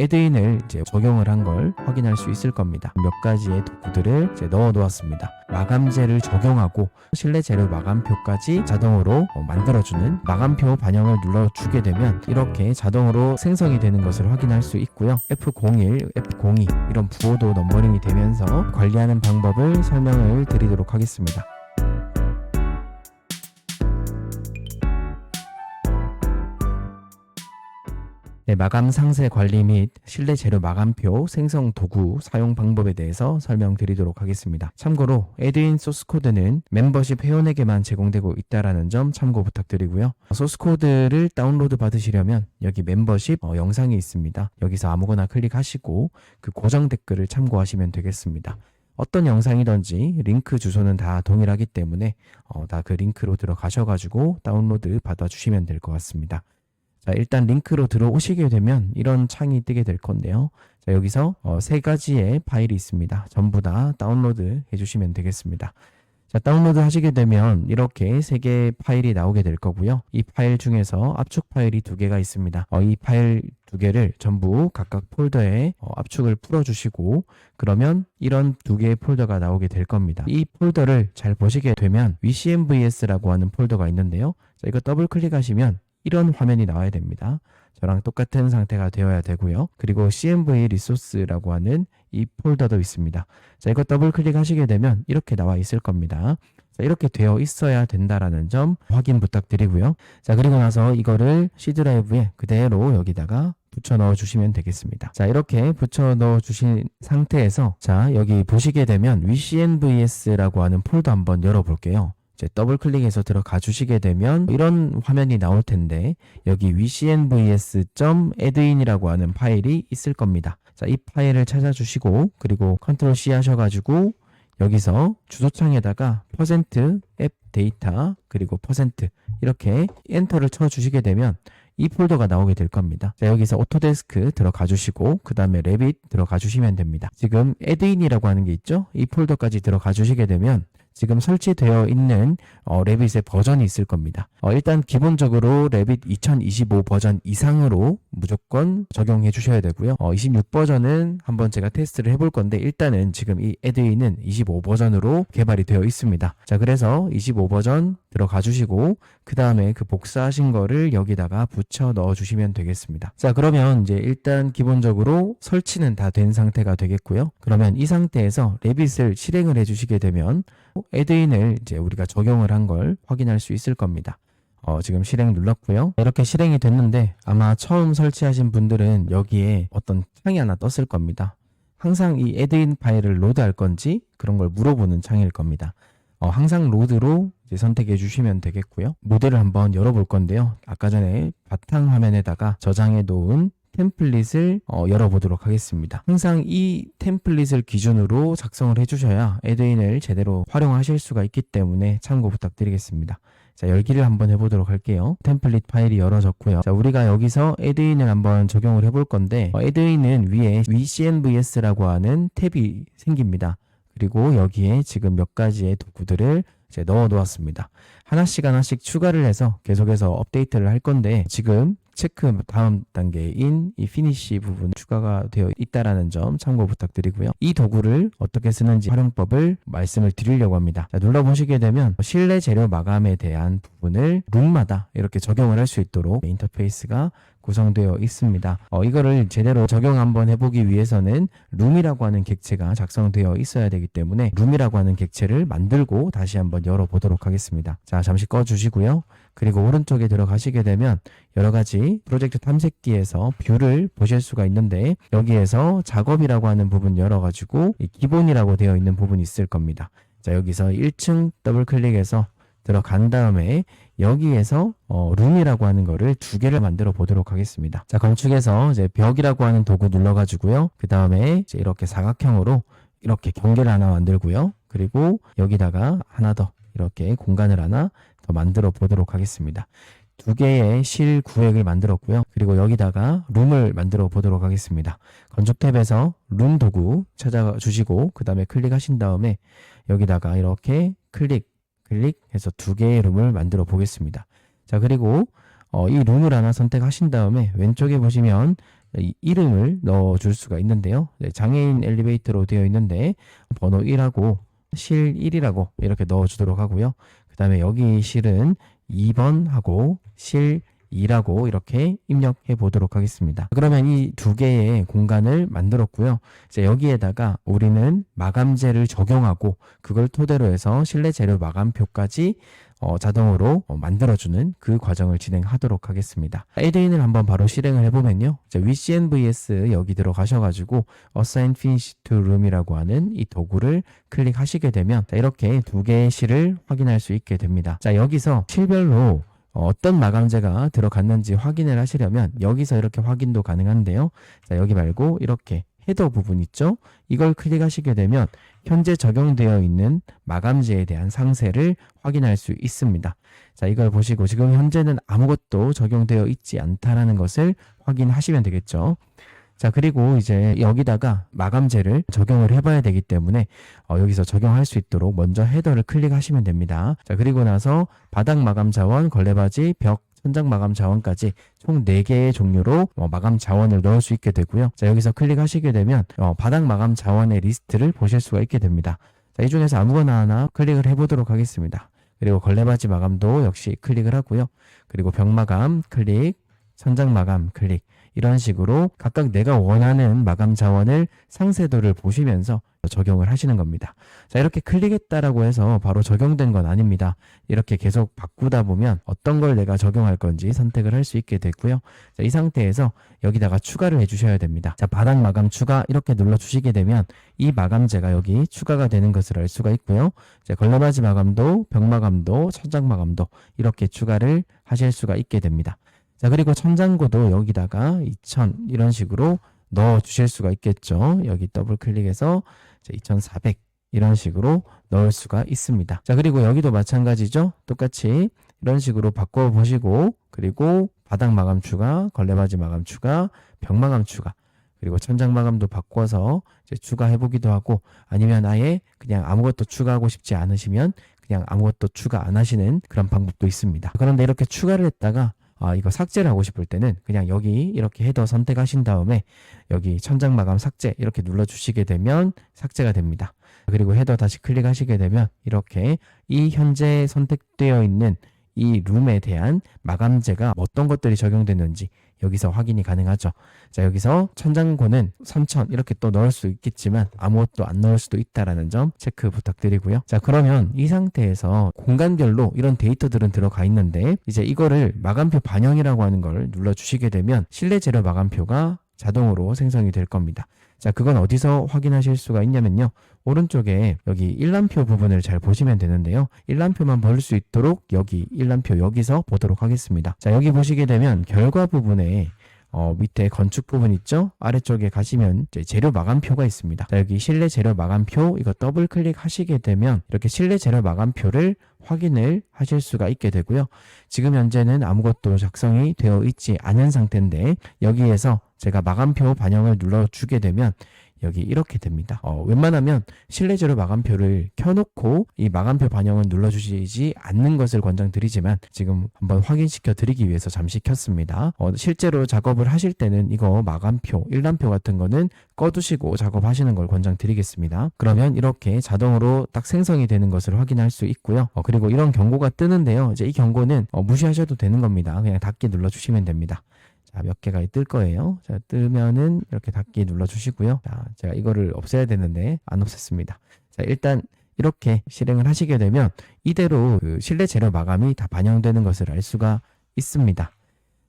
애드인을 이제 적용을 한 걸 확인할 수 있을 겁니다. 몇 가지의 도구들을 넣어 놓았습니다. 마감재를 적용하고 실내 재료 마감표까지 자동으로 어, 만들어주는 마감표 반영을 눌러주게 되면 이렇게 자동으로 생성이 되는 것을 확인할 수 있고요. F01, F02 이런 부호도 넘버링이 되면서 관리하는 방법을 설명을 드리도록 하겠습니다. 네, 마감 상세 관리 및 실내 재료 마감표 생성 도구 사용 방법에 대해서 설명드리도록 하겠습니다. 참고로 에드인 소스 코드는 멤버십 회원에게만 제공되고 있다라는 점 참고 부탁드리고요. 소스 코드를 다운로드 받으시려면 여기 멤버십 어, 영상이 있습니다. 여기서 아무거나 클릭하시고 그 고정 댓글을 참고하시면 되겠습니다. 어떤 영상이든지 링크 주소는 다 동일하기 때문에 어, 다 그 링크로 들어가셔가지고 다운로드 받아주시면 될 것 같습니다. 자, 일단 링크로 들어오시게 되면 이런 창이 뜨게 될 건데요. 자, 여기서 어, 세 가지의 파일이 있습니다. 전부 다 다운로드 해주시면 되겠습니다. 자, 다운로드 하시게 되면 이렇게 세 개의 파일이 나오게 될 거고요. 이 파일 중에서 압축 파일이 두 개가 있습니다. 어, 이 파일 두 개를 전부 각각 폴더에 어, 압축을 풀어주시고 그러면 이런 두 개의 폴더가 나오게 될 겁니다. 이 폴더를 잘 보시게 되면 VCMVS라고 하는 폴더가 있는데요. 자, 이거 더블 클릭하시면 이런 화면이 나와야 됩니다. 저랑 똑같은 상태가 되어야 되고요. 그리고 CMV 리소스라고 하는 이 폴더도 있습니다. 자, 이거 더블 클릭하시게 되면 이렇게 나와 있을 겁니다. 자, 이렇게 되어 있어야 된다라는 점 확인 부탁드리고요. 자, 그리고 나서 이거를 C 드라이브에 그대로 여기다가 붙여 넣어 주시면 되겠습니다. 자, 이렇게 붙여 넣어 주신 상태에서 자, 여기 보시게 되면 VCNVS라고 하는 폴더 한번 열어 볼게요. 더블 클릭해서 들어가 주시게 되면 이런 화면이 나올 텐데 여기 vcnvs.addin이라고 하는 파일이 있을 겁니다. 자, 이 파일을 찾아주시고 그리고 컨트롤 C 하셔가지고 여기서 주소창에다가 퍼센트 앱 데이터 그리고 퍼센트 이렇게 엔터를 쳐 주시게 되면 이 폴더가 나오게 될 겁니다. 자, 여기서 오토데스크 들어가 주시고 그 다음에 레빗 들어가 주시면 됩니다. 지금 애드인이라고 하는 게 있죠? 이 폴더까지 들어가 주시게 되면 지금 설치되어 있는 어, 레빗의 버전이 있을 겁니다. 어, 일단 기본적으로 레빗 2025 버전 이상으로 무조건 적용해 주셔야 되고요. 어, 26 버전은 한번 제가 테스트를 해볼 건데 일단은 지금 이 에드인은 25 버전으로 개발이 되어 있습니다. 자 그래서 25 버전 들어가 주시고 그 다음에 그 복사하신 거를 여기다가 붙여 넣어 주시면 되겠습니다. 자 그러면 이제 일단 기본적으로 설치는 다 된 상태가 되겠고요. 그러면 이 상태에서 레빗을 실행을 해 주시게 되면 에드인을 이제 우리가 적용을 한 걸 확인할 수 있을 겁니다. 어, 지금 실행 눌렀고요. 이렇게 실행이 됐는데 아마 처음 설치하신 분들은 여기에 어떤 창이 하나 떴을 겁니다. 항상 이 에드인 파일을 로드할 건지 그런 걸 물어보는 창일 겁니다. 어, 항상 로드로 선택해 주시면 되겠고요. 모델을 한번 열어볼 건데요. 아까 전에 바탕 화면에다가 저장해 놓은 템플릿을 어, 열어보도록 하겠습니다. 항상 이 템플릿을 기준으로 작성을 해주셔야 에드인을 제대로 활용하실 수가 있기 때문에 참고 부탁드리겠습니다. 자, 열기를 한번 해보도록 할게요. 템플릿 파일이 열어졌고요. 자, 우리가 여기서 에드인을 한번 적용을 해볼 건데, 어, 에드인은 위에 VCNVS라고 하는 탭이 생깁니다. 그리고 여기에 지금 몇 가지의 도구들을 이제 넣어 놓았습니다. 하나씩 하나씩 추가를 해서 계속해서 업데이트를 할 건데, 지금 체크 다음 단계인 이 피니시 부분 추가가 되어 있다라는 점 참고 부탁드리고요. 이 도구를 어떻게 쓰는지 활용법을 말씀을 드리려고 합니다. 자, 눌러보시게 되면 실내 재료 마감에 대한 부분을 룸마다 이렇게 적용을 할 수 있도록 인터페이스가 구성되어 있습니다. 어, 이거를 제대로 적용 한번 해보기 위해서는 룸이라고 하는 객체가 작성되어 있어야 되기 때문에 룸이라고 하는 객체를 만들고 다시 한번 열어보도록 하겠습니다. 자, 잠시 꺼주시고요. 그리고 오른쪽에 들어가시게 되면 여러 가지 프로젝트 탐색기에서 뷰를 보실 수가 있는데 여기에서 작업이라고 하는 부분 열어가지고 이 기본이라고 되어 있는 부분이 있을 겁니다. 자, 여기서 1층 더블 클릭해서 들어간 다음에 여기에서 어, 룸이라고 하는 거를 두 개를 만들어 보도록 하겠습니다. 자, 건축에서 이제 벽이라고 하는 도구 눌러가지고요. 그 다음에 이제 이렇게 사각형으로 이렇게 경계를 하나 만들고요. 그리고 여기다가 하나 더 이렇게 공간을 하나 더 만들어 보도록 하겠습니다. 두 개의 실 구획을 만들었고요. 그리고 여기다가 룸을 만들어 보도록 하겠습니다. 건축 탭에서 룸 도구 찾아주시고 그 다음에 클릭하신 다음에 여기다가 이렇게 클릭 클릭해서 두 개의 룸을 만들어 보겠습니다. 자 그리고 어, 이 룸을 하나 선택하신 다음에 왼쪽에 보시면 이 이름을 넣어 줄 수가 있는데요. 네, 장애인 엘리베이터로 되어 있는데 번호 1하고 실 1이라고 이렇게 넣어 주도록 하고요. 그 다음에 여기 실은 2번하고 실 2라고 이렇게 입력해 보도록 하겠습니다. 그러면 이 두 개의 공간을 만들었고요. 이제 여기에다가 우리는 마감재를 적용하고 그걸 토대로 해서 실내 재료 마감표까지 어, 자동으로 어, 만들어주는 그 과정을 진행하도록 하겠습니다. 에드인을 한번 바로 실행을 해보면요. 이제 VCNVS 여기 들어가셔가지고 Assign Finish to Room이라고 하는 이 도구를 클릭하시게 되면 자, 이렇게 두 개의 실을 확인할 수 있게 됩니다. 자 여기서 실별로 어, 어떤 마감재가 들어갔는지 확인을 하시려면 여기서 이렇게 확인도 가능한데요. 자, 여기 말고 이렇게 헤더 부분 있죠? 이걸 클릭하시게 되면 현재 적용되어 있는 마감재에 대한 상세를 확인할 수 있습니다. 자, 이걸 보시고 지금 현재는 아무것도 적용되어 있지 않다라는 것을 확인하시면 되겠죠. 자, 그리고 이제 여기다가 마감재를 적용을 해봐야 되기 때문에 어, 여기서 적용할 수 있도록 먼저 헤더를 클릭하시면 됩니다. 자, 그리고 나서 바닥 마감 자원, 걸레바지, 벽, 천장 마감 자원까지 총 4개의 종류로 어, 마감 자원을 넣을 수 있게 되고요. 자, 여기서 클릭하시게 되면 어, 바닥 마감 자원의 리스트를 보실 수가 있게 됩니다. 자, 이 중에서 아무거나 하나 클릭을 해보도록 하겠습니다. 그리고 걸레바지 마감도 역시 클릭을 하고요. 그리고 벽 마감 클릭, 천장 마감 클릭 이런 식으로 각각 내가 원하는 마감 자원을 상세도를 보시면서 적용을 하시는 겁니다. 자, 이렇게 클릭했다라고 해서 바로 적용된 건 아닙니다. 이렇게 계속 바꾸다 보면 어떤 걸 내가 적용할 건지 선택을 할 수 있게 됐고요. 자, 이 상태에서 여기다가 추가를 해주셔야 됩니다. 자, 바닥 마감 추가 이렇게 눌러주시게 되면 이 마감재가 여기 추가가 되는 것을 알 수가 있고요. 자, 걸레바지 마감도, 벽 마감도, 천장 마감도 이렇게 추가를 하실 수가 있게 됩니다. 자, 그리고 천장고도 여기다가 2000 이런 식으로 넣어 주실 수가 있겠죠. 여기 더블 클릭해서 2400 이런 식으로 넣을 수가 있습니다. 자, 그리고 여기도 마찬가지죠. 똑같이 이런 식으로 바꿔 보시고 그리고 바닥 마감 추가, 걸레바지 마감 추가, 벽 마감 추가 그리고 천장 마감도 바꿔서 추가해 보기도 하고 아니면 아예 그냥 아무것도 추가하고 싶지 않으시면 그냥 아무것도 추가 안 하시는 그런 방법도 있습니다. 그런데 이렇게 추가를 했다가 아, 이거 삭제를 하고 싶을 때는 그냥 여기 이렇게 헤더 선택하신 다음에 여기 천장 마감 삭제 이렇게 눌러주시게 되면 삭제가 됩니다. 그리고 헤더 다시 클릭하시게 되면 이렇게 이 현재 선택되어 있는 이 룸에 대한 마감재가 어떤 것들이 적용됐는지 여기서 확인이 가능하죠. 자, 여기서 천장고는 3000 이렇게 또 넣을 수 있겠지만 아무것도 안 넣을 수도 있다라는 점 체크 부탁드리고요. 자, 그러면 이 상태에서 공간별로 이런 데이터들은 들어가 있는데 이제 이거를 마감표 반영이라고 하는 걸 눌러 주시게 되면 실내 재료 마감표가 자동으로 생성이 될 겁니다. 자, 그건 어디서 확인하실 수가 있냐면요. 오른쪽에 여기 일람표 부분을 잘 보시면 되는데요. 일람표만 볼 수 있도록 여기 일람표 여기서 보도록 하겠습니다. 자, 여기 보시게 되면 결과 부분에 어, 밑에 건축 부분 있죠? 아래쪽에 가시면 재료 마감표가 있습니다. 자, 여기 실내 재료 마감표 이거 더블 클릭하시게 되면 이렇게 실내 재료 마감표를 확인을 하실 수가 있게 되고요. 지금 현재는 아무것도 작성이 되어 있지 않은 상태인데 여기에서 제가 마감표 반영을 눌러주게 되면 여기 이렇게 됩니다. 어, 웬만하면 실내 재료 마감표를 켜놓고 이 마감표 반영을 눌러주시지 않는 것을 권장드리지만 지금 한번 확인시켜 드리기 위해서 잠시 켰습니다. 어, 실제로 작업을 하실 때는 이거 마감표, 일람표 같은 거는 꺼두시고 작업하시는 걸 권장드리겠습니다. 그러면 이렇게 자동으로 딱 생성이 되는 것을 확인할 수 있고요. 어, 그리고 이런 경고가 뜨는데요. 이제 이 경고는 어, 무시하셔도 되는 겁니다. 그냥 닫기 눌러주시면 됩니다. 자, 몇 개가 뜰 거예요. 자, 뜨면은 이렇게 닫기 눌러 주시고요. 자, 제가 이거를 없애야 되는데 안 없앴습니다. 자, 일단 이렇게 실행을 하시게 되면 이대로 그 실내 재료 마감이 다 반영되는 것을 알 수가 있습니다.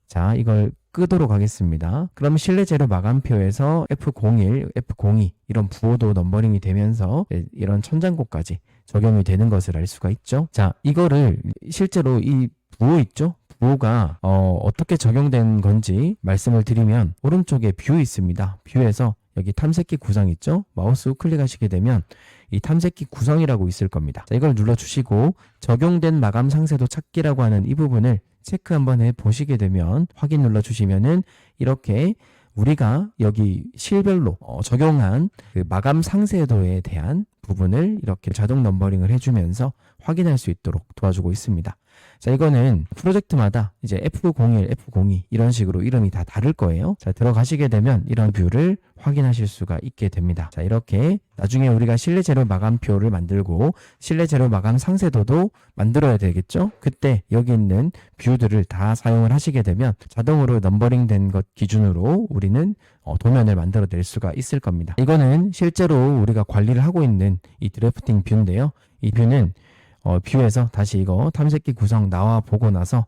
자, 이걸 끄도록 하겠습니다. 그럼 실내 재료 마감표에서 F01, F02 이런 부호도 넘버링이 되면서 이런 천장고까지 적용이 되는 것을 알 수가 있죠. 자, 이거를 실제로 이 부호 있죠? 부호가 어, 어떻게 적용된 건지 말씀을 드리면 오른쪽에 뷰 있습니다. 뷰에서 여기 탐색기 구성 있죠? 마우스 우클릭하시게 되면 이 탐색기 구성이라고 있을 겁니다. 자, 이걸 눌러주시고 적용된 마감 상세도 찾기라고 하는 이 부분을 체크 한번 해 보시게 되면 확인 눌러주시면은 이렇게 우리가 여기 실별로 어, 적용한 그 마감 상세도에 대한 부분을 이렇게 자동 넘버링을 해주면서 확인할 수 있도록 도와주고 있습니다. 자, 이거는 프로젝트마다 이제 F01, F02 이런 식으로 이름이 다 다를 거예요. 자, 들어가시게 되면 이런 뷰를 확인하실 수가 있게 됩니다. 자, 이렇게 나중에 우리가 실내 재료 마감표를 만들고 실내 재료 마감 상세도도 만들어야 되겠죠? 그때 여기 있는 뷰들을 다 사용을 하시게 되면 자동으로 넘버링 된 것 기준으로 우리는 어, 도면을 만들어 낼 수가 있을 겁니다. 이거는 실제로 우리가 관리를 하고 있는 이 드래프팅 뷰인데요. 이 뷰는 어, 뷰에서 다시 이거 탐색기 구성 나와 보고 나서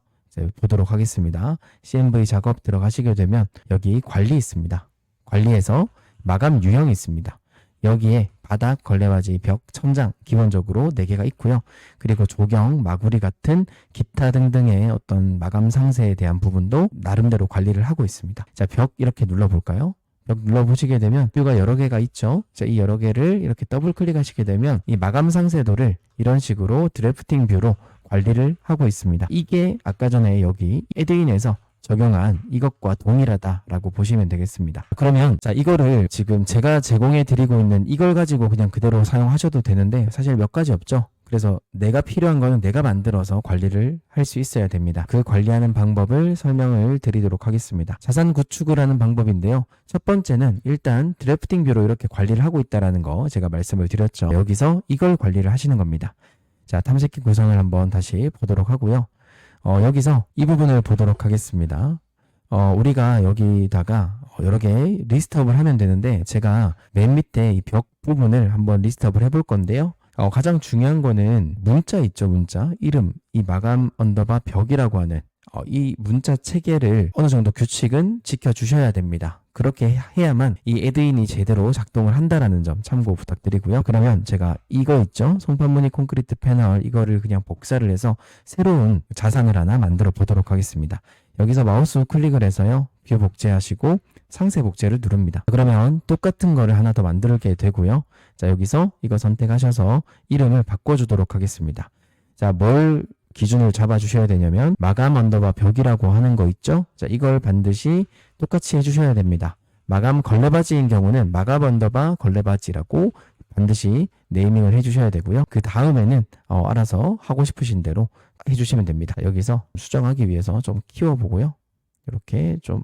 보도록 하겠습니다. CMV 작업 들어가시게 되면 여기 관리 있습니다. 관리에서 마감 유형이 있습니다. 여기에 바닥, 걸레바지, 벽, 천장 기본적으로 4개가 있고요. 그리고 조경, 마구리 같은 기타 등등의 어떤 마감 상세에 대한 부분도 나름대로 관리를 하고 있습니다. 자, 벽 이렇게 눌러볼까요? 벽 눌러보시게 되면 뷰가 여러 개가 있죠. 자, 이 여러 개를 이렇게 더블 클릭하시게 되면 이 마감 상세도를 이런 식으로 드래프팅 뷰로 관리를 하고 있습니다. 이게 아까 전에 여기 에드인에서 적용한 이것과 동일하다라고 보시면 되겠습니다. 그러면 자 이거를 지금 제가 제공해 드리고 있는 이걸 가지고 그냥 그대로 사용하셔도 되는데 사실 몇 가지 없죠. 그래서 내가 필요한 거는 내가 만들어서 관리를 할 수 있어야 됩니다. 그 관리하는 방법을 설명을 드리도록 하겠습니다. 자산 구축을 하는 방법인데요. 첫 번째는 일단 드래프팅 뷰로 이렇게 관리를 하고 있다라는 거 제가 말씀을 드렸죠. 여기서 이걸 관리를 하시는 겁니다. 자, 탐색기 구성을 한번 다시 보도록 하고요. 어, 여기서 이 부분을 보도록 하겠습니다. 어, 우리가 여기다가 여러 개 리스트업을 하면 되는데 제가 맨 밑에 이 벽 부분을 한번 리스트업을 해볼 건데요. 어, 가장 중요한 거는 문자 있죠, 문자. 이름, 이 마감 언더바 벽이라고 하는 어, 이 문자 체계를 어느 정도 규칙은 지켜주셔야 됩니다. 그렇게 해야만 이 애드인이 제대로 작동을 한다라는 점 참고 부탁드리고요. 그러면 제가 이거 있죠? 송판무늬 콘크리트 패널 이거를 그냥 복사를 해서 새로운 자산을 하나 만들어 보도록 하겠습니다. 여기서 마우스 우클릭을 해서요. 뷰 복제하시고 상세 복제를 누릅니다. 그러면 똑같은 거를 하나 더 만들게 되고요. 자, 여기서 이거 선택하셔서 이름을 바꿔주도록 하겠습니다. 자, 뭘 기준을 잡아 주셔야 되냐면 마감 언더바 벽이라고 하는 거 있죠? 자, 이걸 반드시 똑같이 해 주셔야 됩니다. 마감 걸레바지인 경우는 마감 언더바 걸레바지라고 반드시 네이밍을 해 주셔야 되고요. 그 다음에는 어, 알아서 하고 싶으신 대로 해 주시면 됩니다. 여기서 수정하기 위해서 좀 키워 보고요. 이렇게 좀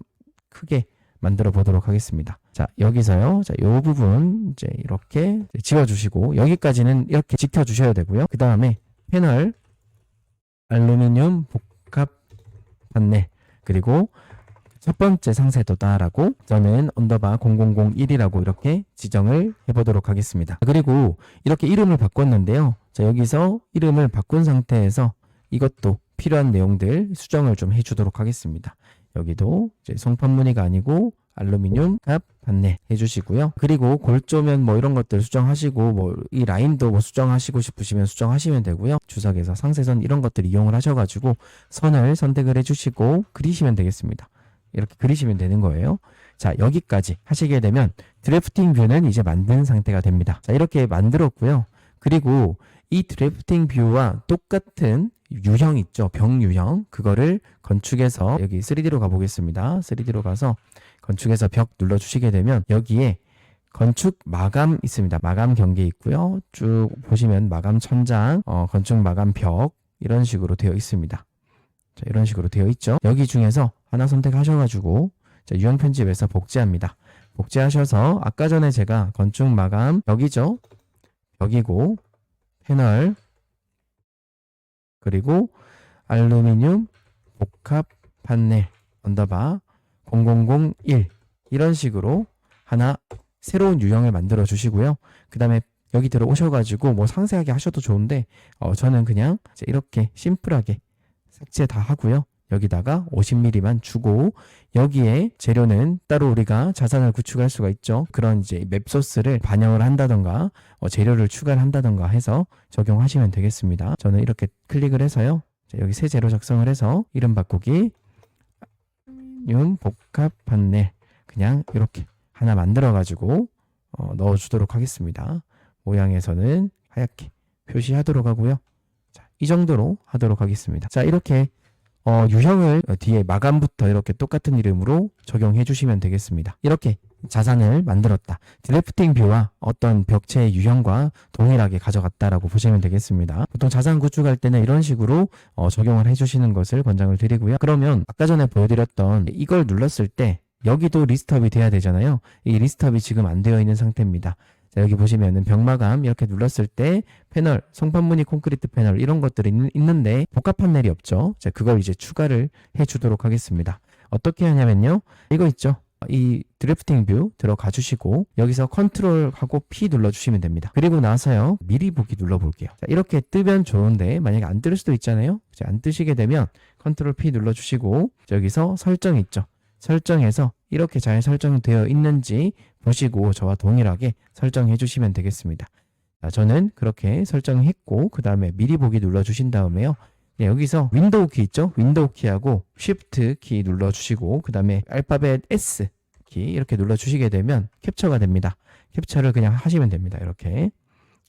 크게 만들어 보도록 하겠습니다. 자, 여기서요. 자, 요 부분 이제 이렇게 지워 주시고 여기까지는 이렇게 지켜 주셔야 되고요. 그 다음에 패널 알루미늄 복합 판넬 그리고 첫 번째 상세도다라고 저는 언더바 0001이라고 이렇게 지정을 해보도록 하겠습니다. 그리고 이렇게 이름을 바꿨는데요. 자 여기서 이름을 바꾼 상태에서 이것도 필요한 내용들 수정을 좀 해주도록 하겠습니다. 여기도 이제 송판무늬가 아니고 알루미늄 갑 판넬 해주시고요. 그리고 골조면 뭐 이런 것들 수정하시고 뭐 이 라인도 뭐 수정하시고 싶으시면 수정하시면 되고요. 주석에서 상세선 이런 것들 이용을 하셔가지고 선을 선택을 해주시고 그리시면 되겠습니다. 이렇게 그리시면 되는 거예요. 자 여기까지 하시게 되면 드래프팅 뷰는 이제 만든 상태가 됩니다. 자 이렇게 만들었고요. 그리고 이 드래프팅 뷰와 똑같은 유형 있죠. 병 유형. 그거를 건축에서 여기 3D로 가보겠습니다. 3D로 가서 건축에서 벽 눌러주시게 되면 여기에 건축 마감 있습니다. 마감 경계 있고요. 쭉 보시면 마감 천장, 어, 건축 마감 벽 이런 식으로 되어 있습니다. 자, 이런 식으로 되어 있죠. 여기 중에서 하나 선택하셔가지고 자, 유형 편집에서 복제합니다. 복제하셔서 아까 전에 제가 건축 마감 벽이죠. 벽이고 패널 그리고 알루미늄 복합 판넬 언더바 0001 이런 식으로 하나 새로운 유형을 만들어 주시고요. 그 다음에 여기 들어오셔가지고 뭐 상세하게 하셔도 좋은데 어, 저는 그냥 이렇게 심플하게 삭제 다 하고요. 여기다가 50mm만 주고 여기에 재료는 따로 우리가 자산을 구축할 수가 있죠. 그런 이제 맵소스를 반영을 한다던가 어, 재료를 추가를 한다던가 해서 적용하시면 되겠습니다. 저는 이렇게 클릭을 해서요. 자, 여기 새 재료 작성을 해서 이름 바꾸기 륨 복합 판넬 그냥 이렇게 하나 만들어 가지고 어, 넣어 주도록 하겠습니다. 모양에서는 하얗게 표시하도록 하고요. 자, 이 정도로 하도록 하겠습니다. 자, 이렇게 어, 유형을 어, 뒤에 마감부터 이렇게 똑같은 이름으로 적용해 주시면 되겠습니다. 이렇게 자산을 만들었다. 드래프팅 뷰와 어떤 벽체의 유형과 동일하게 가져갔다라고 보시면 되겠습니다. 보통 자산 구축할 때는 이런 식으로 어, 적용을 해주시는 것을 권장을 드리고요. 그러면 아까 전에 보여드렸던 이걸 눌렀을 때 여기도 리스트업이 돼야 되잖아요. 이 리스트업이 지금 안 되어 있는 상태입니다. 자, 여기 보시면은 벽마감 이렇게 눌렀을 때 패널, 송판무늬 콘크리트 패널 이런 것들이 있- 있는데 복합 판넬이 없죠. 자, 그걸 이제 추가를 해 주도록 하겠습니다. 어떻게 하냐면요. 이거 있죠. 이 드래프팅 뷰 들어가 주시고 여기서 컨트롤하고 P 눌러 주시면 됩니다. 그리고 나서요. 미리 보기 눌러 볼게요. 자, 이렇게 뜨면 좋은데 만약에 안 뜰 수도 있잖아요. 자, 안 뜨시게 되면 컨트롤 P 눌러 주시고 여기서 설정 있죠. 설정해서 이렇게 잘 설정되어 있는지 보시고 저와 동일하게 설정해 주시면 되겠습니다. 자, 저는 그렇게 설정했고 그 다음에 미리 보기 눌러 주신 다음에요. 네, 여기서 윈도우 키 있죠? 윈도우 키하고 쉬프트 키 눌러 주시고 그 다음에 알파벳 S 키 이렇게 눌러 주시게 되면 캡처가 됩니다. 캡처를 그냥 하시면 됩니다. 이렇게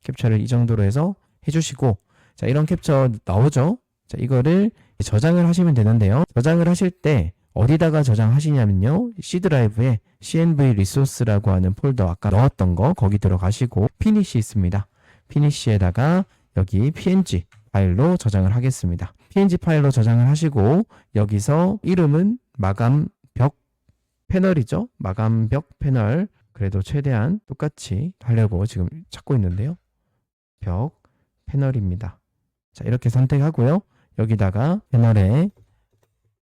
캡처를 이 정도로 해서 해주시고 자 이런 캡처 나오죠? 자 이거를 저장을 하시면 되는데요. 저장을 하실 때 어디다가 저장하시냐면요. C 드라이브에 CNV 리소스라고 하는 폴더 아까 넣었던 거 거기 들어가시고 피니시 있습니다. 피니시에다가 여기 PNG 파일로 저장을 하겠습니다. PNG 파일로 저장을 하시고 여기서 이름은 마감 벽 패널이죠. 마감 벽 패널 그래도 최대한 똑같이 하려고 지금 찾고 있는데요. 벽 패널입니다. 자 이렇게 선택하고요. 여기다가 패널에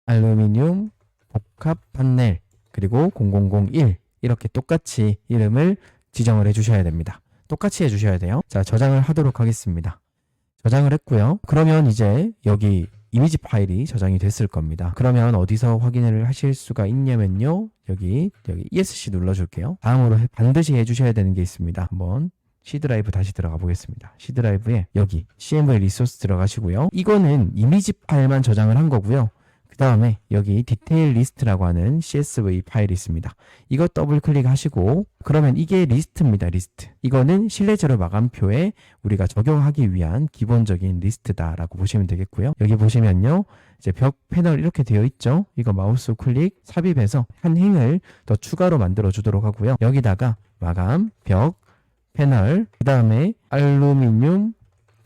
알루미늄 복합 판넬 그리고 0001 이렇게 똑같이 이름을 지정을 해 주셔야 됩니다. 똑같이 해 주셔야 돼요. 자, 저장을 하도록 하겠습니다. 저장을 했고요. 그러면 이제 여기 이미지 파일이 저장이 됐을 겁니다. 그러면 어디서 확인을 하실 수가 있냐면요. 여기 여기 ESC 눌러 줄게요. 다음으로 해- 반드시 해 주셔야 되는 게 있습니다. 한번 C 드라이브 다시 들어가 보겠습니다. C 드라이브에 여기 CMV 리소스 들어가시고요. 이거는 이미지 파일만 저장을 한 거고요. 그 다음에 여기 디테일 리스트라고 하는 CSV 파일이 있습니다. 이거 더블 클릭하시고 그러면 이게 리스트입니다. 리스트. 이거는 실내 제로 마감표에 우리가 적용하기 위한 기본적인 리스트다라고 보시면 되겠고요. 여기 보시면요. 이제 벽 패널 이렇게 되어 있죠. 이거 마우스 클릭 삽입해서 한 행을 더 추가로 만들어 주도록 하고요. 여기다가 마감 벽 패널 그 다음에 알루미늄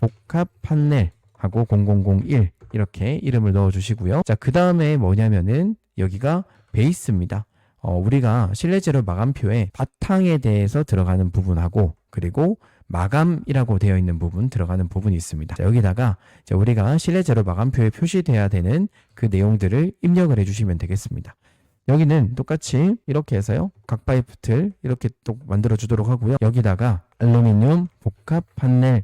복합 판넬 하고 0001 이렇게 이름을 넣어 주시고요. 자, 그 다음에 뭐냐면은 여기가 베이스입니다. 어, 우리가 실내 제로 마감표에 바탕에 대해서 들어가는 부분하고 그리고 마감이라고 되어 있는 부분 들어가는 부분이 있습니다. 자, 여기다가 우리가 실내 제로 마감표에 표시돼야 되는 그 내용들을 입력을 해주시면 되겠습니다. 여기는 똑같이 이렇게 해서요. 각 파이프틀 이렇게 또 만들어 주도록 하고요. 여기다가 알루미늄 복합 판넬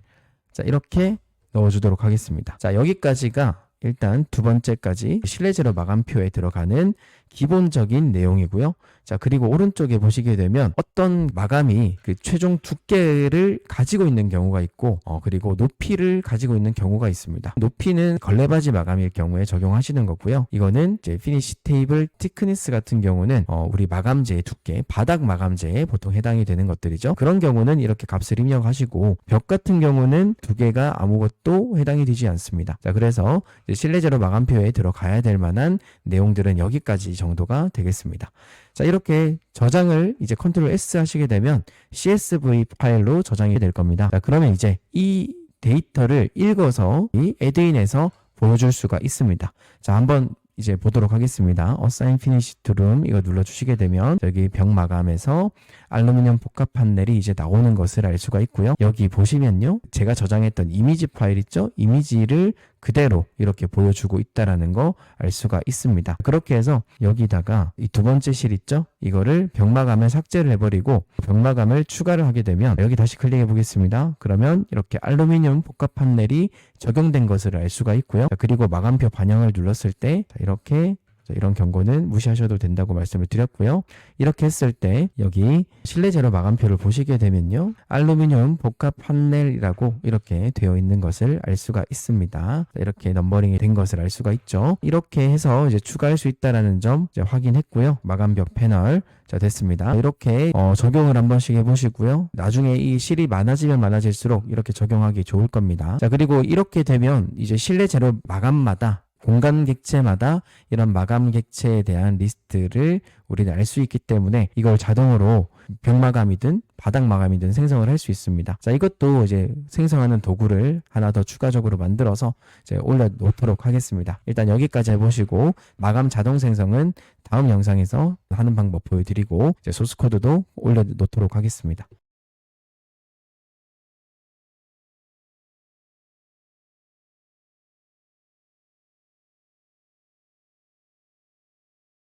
자, 이렇게 넣어 주도록 하겠습니다. 자, 여기까지가 일단 두 번째까지 실내 제로 마감표에 들어가는 기본적인 내용이고요. 자, 그리고 오른쪽에 보시게 되면 어떤 마감이 그 최종 두께를 가지고 있는 경우가 있고, 어, 그리고 높이를 가지고 있는 경우가 있습니다. 높이는 걸레바지 마감일 경우에 적용하시는 거고요. 이거는 이제 피니시 테이블 티크니스 같은 경우는 어, 우리 마감재의 두께, 바닥 마감재에 보통 해당이 되는 것들이죠. 그런 경우는 이렇게 값을 입력하시고, 벽 같은 경우는 두께가 아무것도 해당이 되지 않습니다. 자, 그래서 이제 실내 제로 마감표에 들어가야 될 만한 내용들은 여기까지 정도가 되겠습니다. 자, 이렇게 저장을 이제 컨트롤 S 하시게 되면 CSV 파일로 저장이 될 겁니다. 자, 그러면 이제 이 데이터를 읽어서 이 에드인에서 보여줄 수가 있습니다. 자, 한번 이제 보도록 하겠습니다. Finish to Room 이거 눌러주시게 되면 여기 벽 마감에서 알루미늄 복합 판넬이 이제 나오는 것을 알 수가 있고요. 여기 보시면요. 제가 저장했던 이미지 파일 있죠? 이미지를 그대로 이렇게 보여주고 있다라는 거 알 수가 있습니다. 그렇게 해서 여기다가 이 두 번째 실 있죠? 이거를 벽마감을 삭제를 해버리고 벽마감을 추가를 하게 되면 여기 다시 클릭해 보겠습니다. 그러면 이렇게 알루미늄 복합 판넬이 적용된 것을 알 수가 있고요. 자, 그리고 마감표 반영을 눌렀을 때 자, 이렇게 자, 이런 경고는 무시하셔도 된다고 말씀을 드렸고요. 이렇게 했을 때 여기 실내 제로 마감표를 보시게 되면요. 알루미늄 복합 판넬이라고 이렇게 되어 있는 것을 알 수가 있습니다. 자, 이렇게 넘버링이 된 것을 알 수가 있죠. 이렇게 해서 이제 추가할 수 있다라는 점 확인했고요. 마감벽 패널 자 됐습니다. 이렇게 어, 적용을 한 번씩 해보시고요. 나중에 이 실이 많아지면 많아질수록 이렇게 적용하기 좋을 겁니다. 자 그리고 이렇게 되면 이제 실내 재료 마감마다 공간 객체마다 이런 마감 객체에 대한 리스트를 우리는 알 수 있기 때문에 이걸 자동으로 벽 마감이든 바닥 마감이든 생성을 할 수 있습니다. 자, 이것도 이제 생성하는 도구를 하나 더 추가적으로 만들어서 이제 올려놓도록 하겠습니다. 일단 여기까지 해보시고 마감 자동 생성은 다음 영상에서 하는 방법 보여드리고 이제 소스 코드도 올려놓도록 하겠습니다.